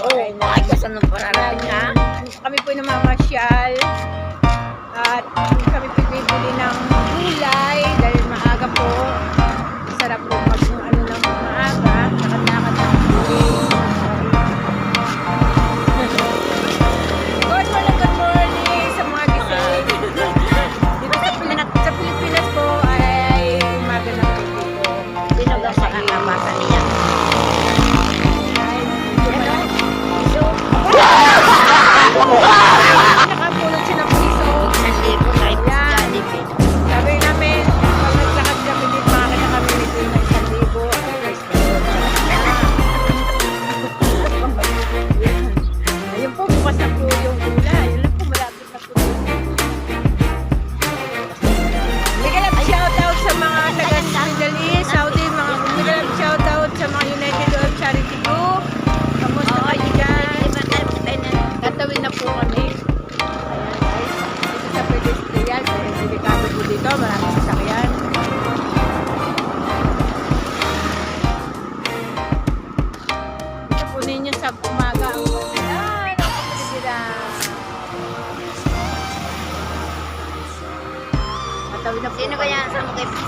Okay na. Ay, kasan nung pararating na? Kami po namamasyal. At kami po bibili ng gulay dahil maaga po.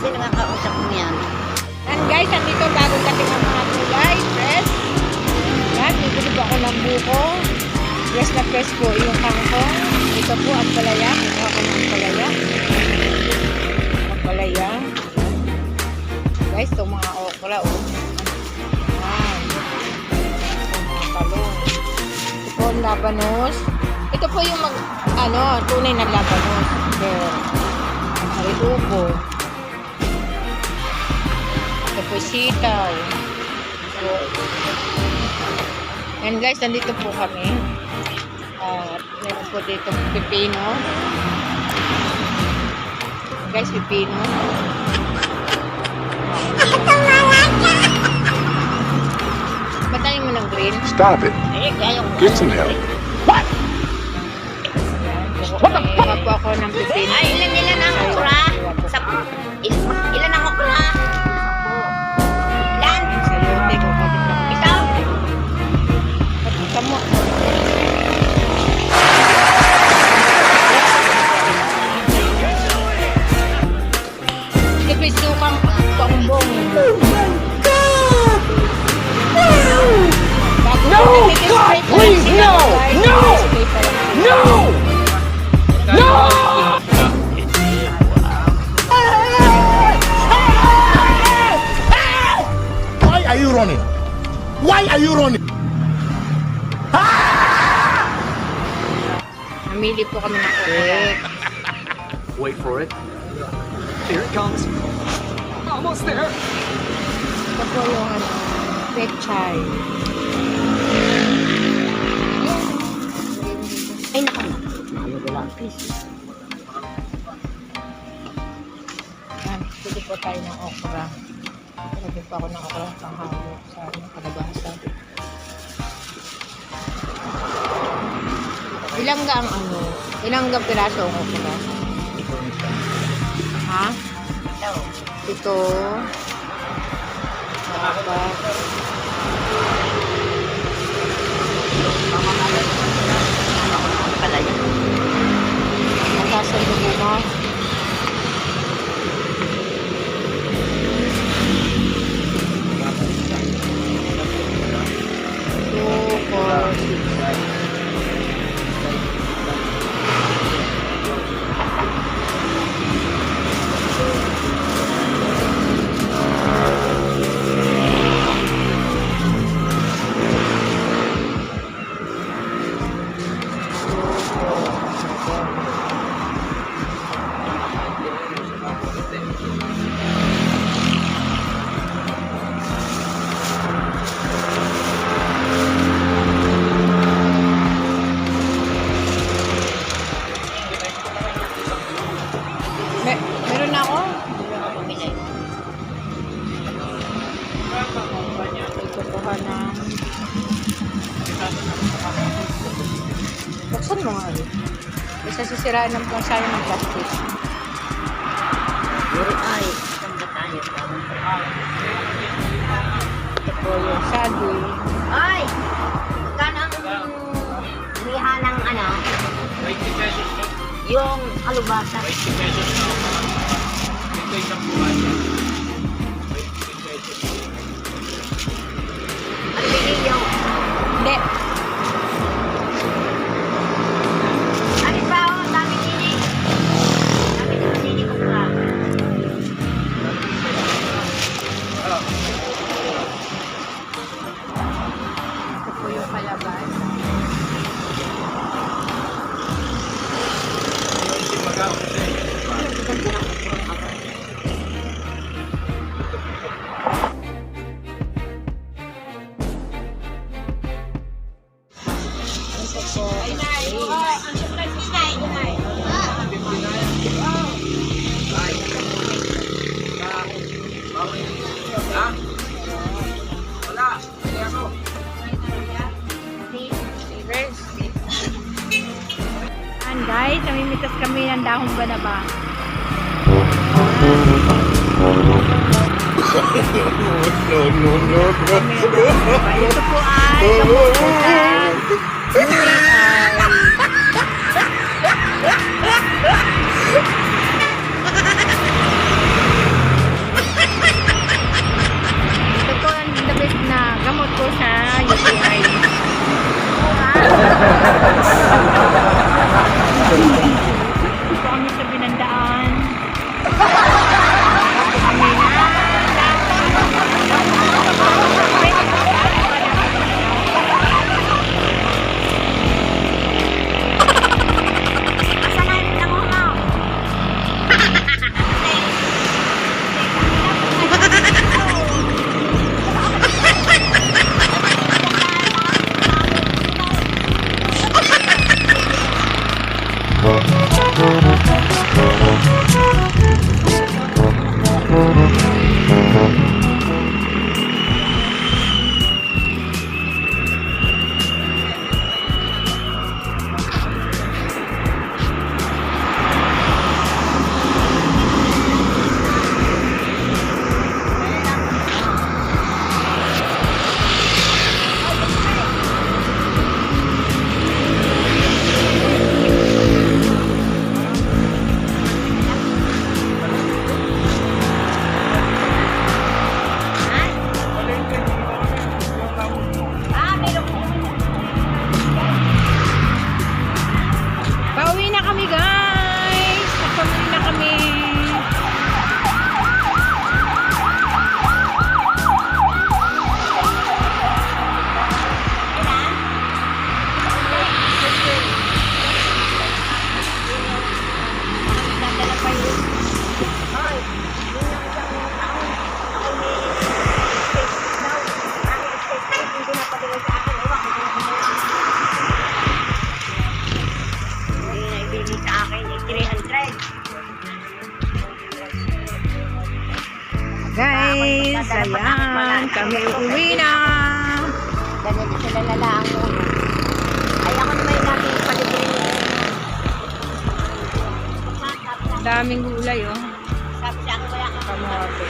Yan. And guys, andito bagong dating ang mga kulay, dress. Yan, bibili po ako ng buko. Dress na press po yung kangkong. Ito po ang palaya. Ito ako ng palaya. Ang palaya. Guys, itong mga okra. Oh. Yan. Itong mga talong. Ito po ang labanos. Ito po yung mag, ano, tunay na labanos. Pero, Mariupo. Ito po sitaw. So, and guys, nandito po kami. At meron po dito pipino. Guys, pipino. Batayin mo ng green. Stop it. Eh. Get some help. Yan. Kuha po ako ng pipino. Ay, ilan ilan ang okra? Why are you running? Namili po kami ng okra. Wait for it. Here it comes. Almost there. Ito po yung ano, pechay. Ay, naku. Wala, please. Yan, pili po tayo ng okra. Pili po ako ng okra pang Ilang ga piraso ang okra? Ha? Ito. Apat. Pala yan. Matasan mo mo. Buksan mo nga rin. Isa sisiraan ng sayang ng plastic. Puro ay. Saan ba tayo? Ito po yung saging. Ay! Magkano ang liha ng ano? Yung kalubasa. Ang Nagligtas kami ng dahong ganaba. no, no, no, no. Ito po ay kamukutan. Ito po ang the best na gamot ko sa UTI ng daan. Guys, ayan, kami uwi na. Ganun sila lalaang muna. Ay, ako naman yung lagi paligin. Daming gulay, oh. Sabi siya, ako wala kang kamote.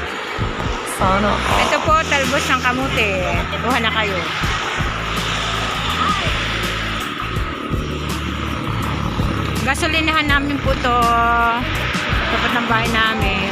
Sana. Ito po, talbos ng kamote. Kuha na kayo. Gasolinahan namin po to. Tapat ng bahay namin.